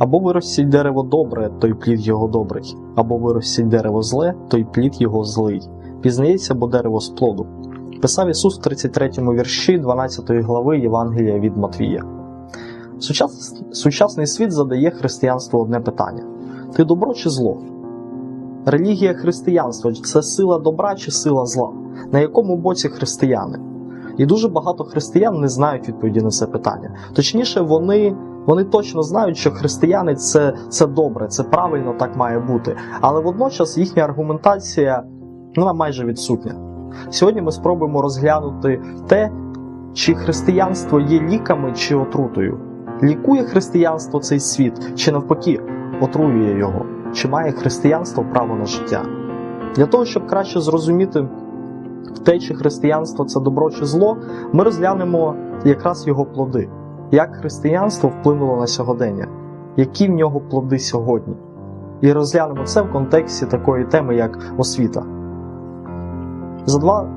Або виростіть дерево добре, то й плід його добрий, або виростіть дерево зле, то й плід його злий. Пізнається, бо дерево з плоду. Писав Ісус в 33 вірші 12 глави Євангелія від Матвія. Сучас... Сучасний світ задає християнству одне питання: ти добро чи зло? Релігія християнства це сила добра чи сила зла? На якому боці християни? І дуже багато християн не знають відповіді на це питання. Точніше, вони, вони точно знають, що християни це, це добре, це правильно так має бути. Але водночас їхня аргументація вона майже відсутня. Сьогодні ми спробуємо розглянути те, чи християнство є ліками чи отрутою. Лікує християнство цей світ, чи навпаки, отруює його, чи має християнство право на життя. Для того, щоб краще зрозуміти те, чи християнство це добро чи зло, ми розглянемо якраз його плоди, як християнство вплинуло на сьогодення, які в нього плоди сьогодні. І розглянемо це в контексті такої теми, як освіта. За два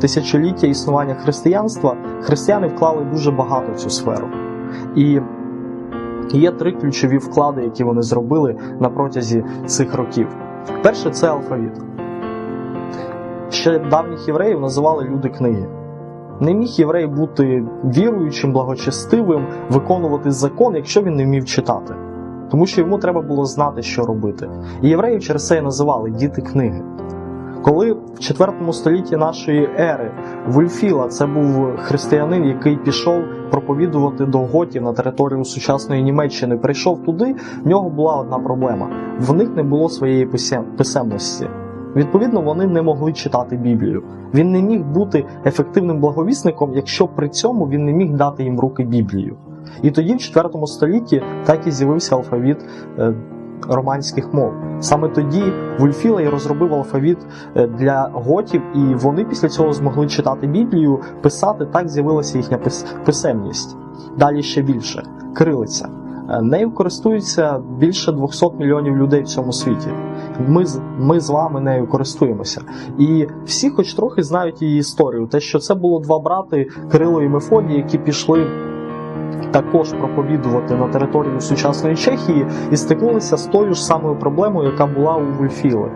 тисячоліття існування християнства християни вклали дуже багато в цю сферу. І є три ключові вклади, які вони зробили на протязі цих років. Перше це алфавіт. Ще давніх євреїв називали люди книги. Не міг єврей бути віруючим, благочестивим, виконувати закон, якщо він не вмів читати. Тому що йому треба було знати, що робити. І євреїв через це і називали діти книги. Коли в 4 столітті нашої ери Вульфіла, це був християнин, який пішов проповідувати до готів на територію сучасної Німеччини, прийшов туди, в нього була одна проблема: в них не було своєї писем- писемності. Відповідно, вони не могли читати Біблію. Він не міг бути ефективним благовісником, якщо при цьому він не міг дати їм руки Біблію. І тоді, в 4 столітті, так і з'явився алфавіт е, романських мов. Саме тоді Вульфілей розробив алфавіт е, для готів, і вони після цього змогли читати Біблію, писати. Так з'явилася їхня пис- писемність. Далі ще більше кирилиця. Е, Нею користуються більше 200 мільйонів людей в цьому світі. Ми, ми з вами нею користуємося. І всі, хоч трохи, знають її історію. Те, що це було два брати Кирило і Мефодій, які пішли також проповідувати на територію сучасної Чехії і стикнулися з тою ж самою проблемою, яка була у Вульфіли.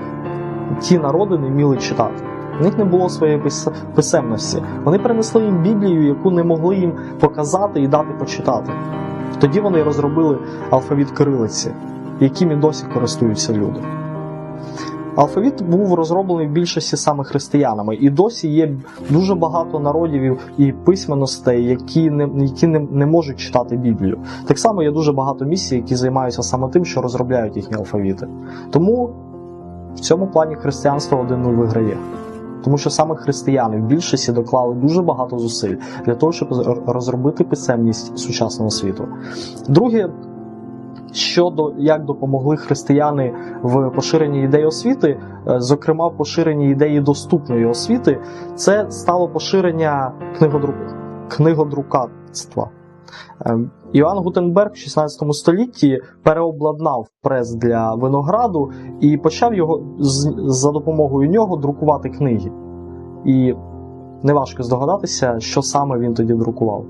Ті народи не вміли читати. У них не було своєї писемності. Вони принесли їм Біблію, яку не могли їм показати і дати почитати. Тоді вони розробили алфавіт кирилиці, яким і досі користуються люди. Алфавіт був розроблений в більшості саме християнами, і досі є дуже багато народів і письменностей, які не які не, не можуть читати Біблію. Так само є дуже багато місій, які займаються саме тим, що розробляють їхні алфавіти. Тому в цьому плані християнство 1-0 виграє. Тому що саме християни в більшості доклали дуже багато зусиль для того, щоб розробити писемність сучасного світу. Друге, щодо як допомогли християни в поширенні ідеї освіти, е, зокрема в поширенні ідеї доступної освіти, це стало поширення книгодру... книгодрукацтва. Е, Іоанн Гутенберг в 16 столітті переобладнав прес для винограду і почав його за допомогою нього друкувати книги. І неважко здогадатися, що саме він тоді друкував,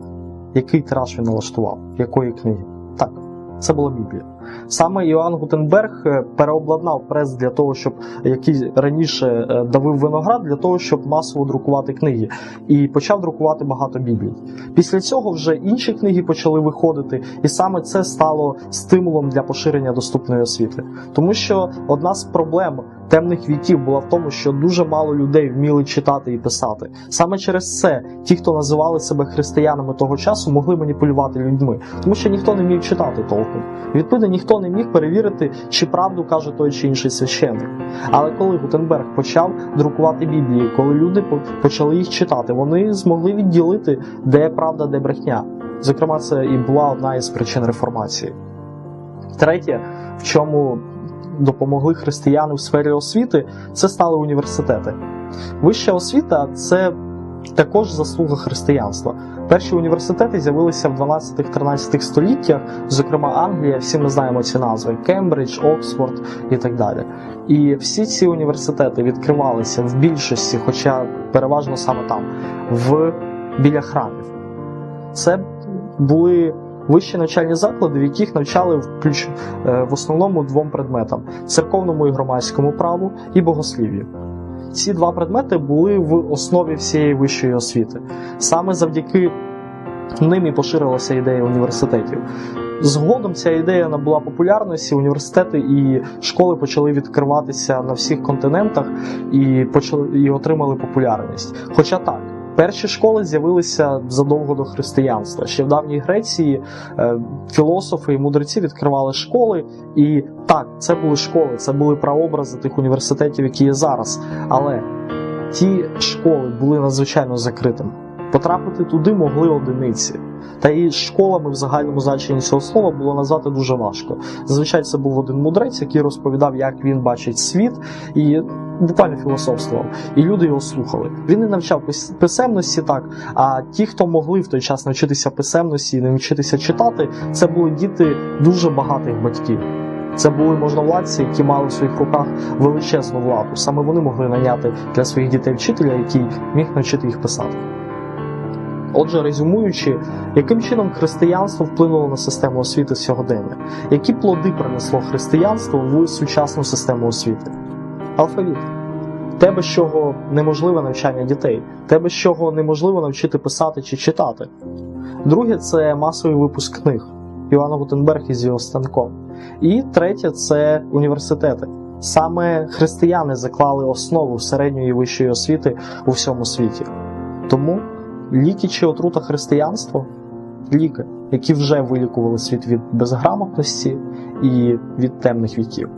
який тираж він налаштував, якої книги. Це була Біблія. Саме Іоанн Гутенберг е, переобладнав прес для того, щоб який раніше е, давив виноград, для того, щоб масово друкувати книги, і почав друкувати багато біблій. Після цього вже інші книги почали виходити, і саме це стало стимулом для поширення доступної освіти. Тому що одна з проблем темних віків була в тому, що дуже мало людей вміли читати і писати. Саме через це ті, хто називали себе християнами того часу, могли маніпулювати людьми, тому що ніхто не міг читати толком. Відповідно, ніхто не міг перевірити, чи правду каже той чи інший священник. Але коли Гутенберг почав друкувати Біблії, коли люди почали їх читати, вони змогли відділити, де правда, де брехня. Зокрема, це і була одна із причин реформації. Третє, в чому допомогли християни в сфері освіти, це стали університети. Вища освіта це також заслуга християнства. Перші університети з'явилися в 12-13 століттях, зокрема Англія, всі ми знаємо ці назви: Кембридж, Оксфорд і так далі. І всі ці університети відкривалися в більшості, хоча переважно саме там, в біля храмів. Це були вищі навчальні заклади, в яких навчали включ... е, в основному двом предметам: церковному і громадському праву і богослів'ю. Ці два предмети були в основі всієї вищої освіти. Саме завдяки ним і поширилася ідея університетів. Згодом ця ідея набула популярності. Університети і школи почали відкриватися на всіх континентах і почали і отримали популярність. Хоча так. Перші школи з'явилися задовго до християнства. Ще в давній Греції е, філософи і мудреці відкривали школи, і так, це були школи, це були прообрази тих університетів, які є зараз. Але ті школи були надзвичайно закритими. Потрапити туди могли одиниці. Та і школами в загальному значенні цього слова було назвати дуже важко. Зазвичай це був один мудрець, який розповідав, як він бачить світ, і буквально філософствував. І люди його слухали. Він не навчав пис- писемності так. А ті, хто могли в той час навчитися писемності і навчитися читати, це були діти дуже багатих батьків. Це були можновладці, які мали в своїх руках величезну владу. Саме вони могли наняти для своїх дітей вчителя, який міг навчити їх писати. Отже, резюмуючи, яким чином християнство вплинуло на систему освіти сьогодення? Які плоди принесло християнство в сучасну систему освіти? Алфавіт. Те, без чого неможливе навчання дітей, те, без чого неможливо навчити писати чи читати. Друге це масовий випуск книг. Івана Гутенберг із його станком. І третє це університети. Саме християни заклали основу середньої і вищої освіти у всьому світі. Тому ліки чи отрута християнство ліки, які вже вилікували світ від безграмотності і від темних віків.